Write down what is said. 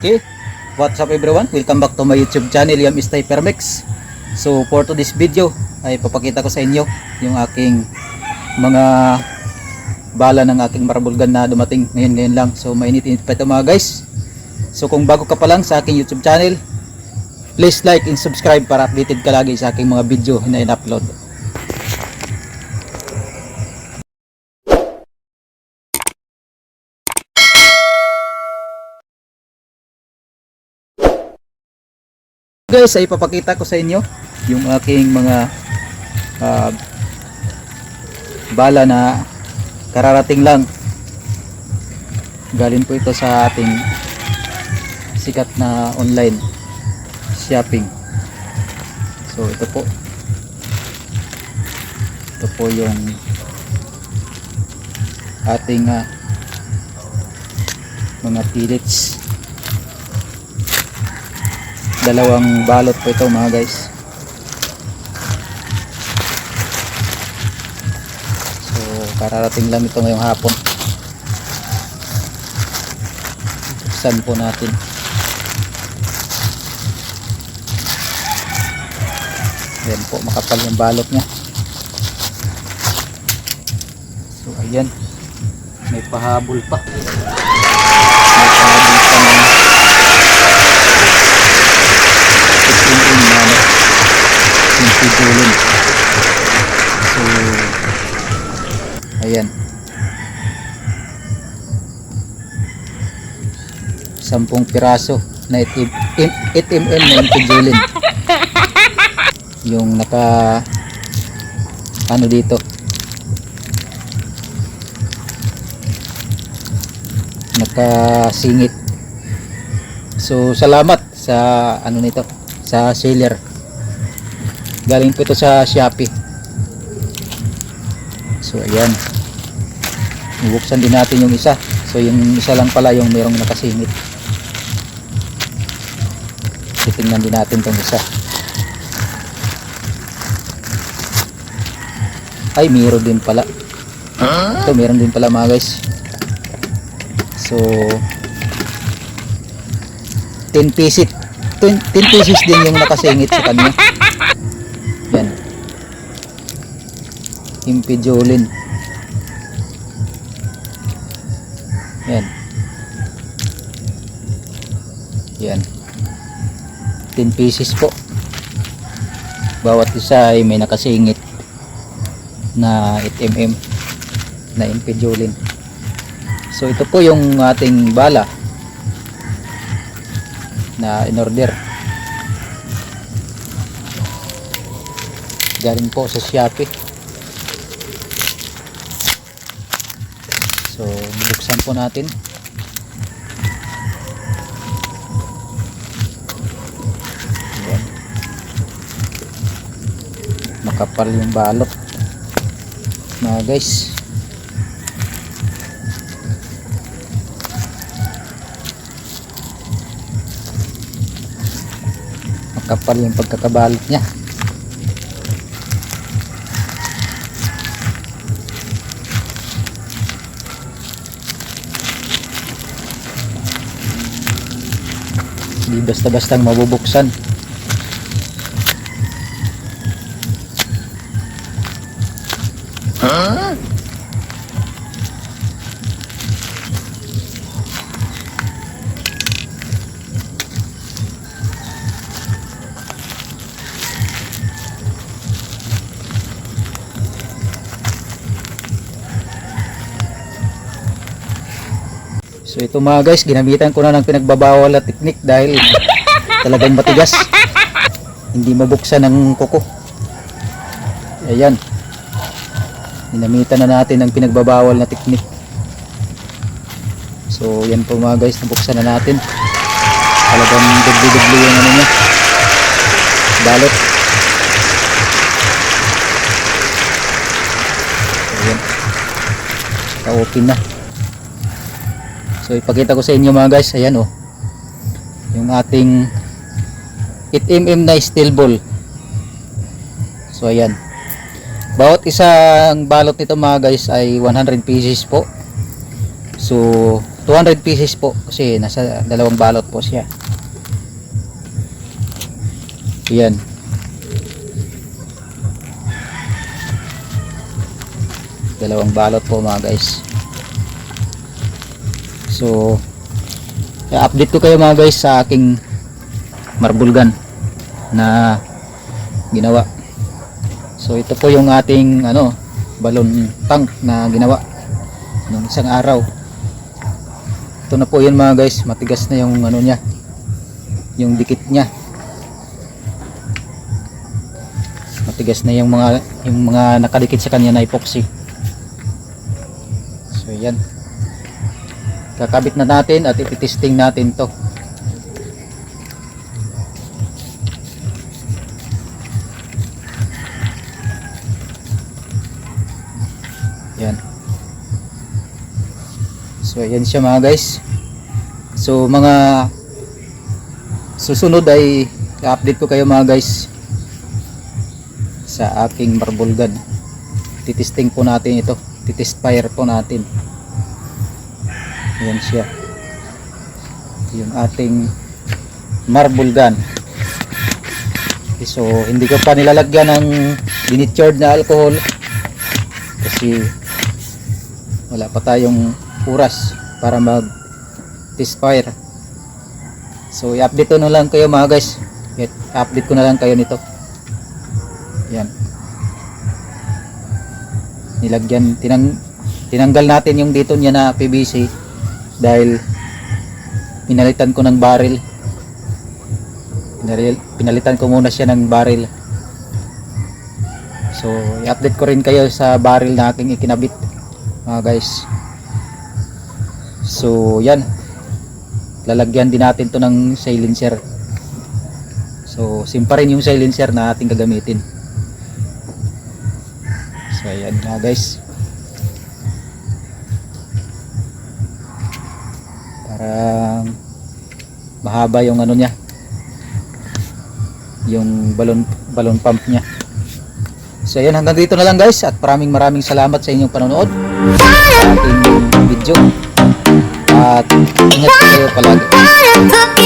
Okay, what's up everyone? Welcome back to my YouTube channel, Yam Istay Permex. So for today's video ay papakita ko sa inyo yung aking mga bala ng aking marble gun na dumating ngayon ngayon lang. So mainit-init pa ito mga guys. So kung bago ka pa lang sa aking YouTube channel, please like and subscribe para updated ka lagi sa aking mga video na in-upload. Guys ay papakita ko sa inyo yung aking mga ah, bala na kararating lang. Galing po ito sa ating sikat na online shopping. So ito po. Ito po yung ating ah, mga pellets dalawang balot po ito mga guys. So kararating lang ito ngayong hapon. Buksan po natin. Yan po makapal yung balot nya so ayan. May pahabol pa ayan. Sampung piraso na 8 mm na yung pidulin. Yung naka ano dito? Nakasingit. So salamat sa ano nito sa seller. Galing po ito sa Shopee. So ayan bubuksan din natin yung isa. So yung isa lang pala yung merong nakasingit. Titingnan din natin tong isa. Ay meron din pala. Ito meron din pala mga guys. So 10 pieces. 10 10 pieces din yung nakasingit sa kanya. Yan. Impidolin 10 pieces po. Bawat isa ay may nakasingit na 8mm na impidolin so ito po yung ating bala na in order galing po sa Shopee. So buksan po natin makapal yung balot. Mga guys. Makapal yung pagkakabalot niya. Hindi basta bastang mabubuksan So ito mga guys, ginamitan ko na ng pinagbabawal na teknik dahil talagang matigas. Hindi mabuksan ng kuko. Ayan. Ginamitan na natin ng pinagbabawal na teknik. So yan po mga guys, nabuksan na natin. Talagang dubli-dubli yung ano niya. Balot. Ayan. Ka-open na. So ipakita ko sa inyo mga guys, ayan oh. Yung ating 8mm na steel ball. So ayan. Bawat isang balot nito mga guys ay 100 pieces po. So 200 pieces po kasi nasa dalawang balot po siya. Yan. Dalawang balot po mga guys. So, i-update ko kayo mga guys sa aking marble gun na ginawa. So, ito po yung ating ano, balon tank na ginawa nung isang araw. Ito na po yun mga guys, matigas na yung ano niya, yung dikit niya. Matigas na yung mga yung mga nakadikit sa kanya na epoxy. So yan. Kakabit na natin at ititesting natin to. Yan. So yan siya mga guys. So mga susunod ay i-update ko kayo mga guys sa aking marble gun. Titesting po natin ito. Titest fire po natin. Yan siya. Yung ating marble gun. Okay, so hindi ko pa nilalagyan ng denatured na alcohol kasi wala pa tayong oras para mag test fire. So i-update ko na lang kayo mga guys. I-update ko na lang kayo nito. Yan. Nilagyan tinang tinanggal natin yung dito niya na PVC dahil pinalitan ko ng barrel. Pinalitan ko muna siya ng barrel. So, i-update ko rin kayo sa barrel na aking ikinabit mga guys. So, yan. Lalagyan din natin to ng silencer. So, same pa rin yung silencer na ating gagamitin. So, ayan mga guys. Parang mahaba yung ano niya. Yung balon balon pump niya. So ayan hanggang dito na lang guys at maraming maraming salamat sa inyong panonood sa ating video. At ingat kayo palagi.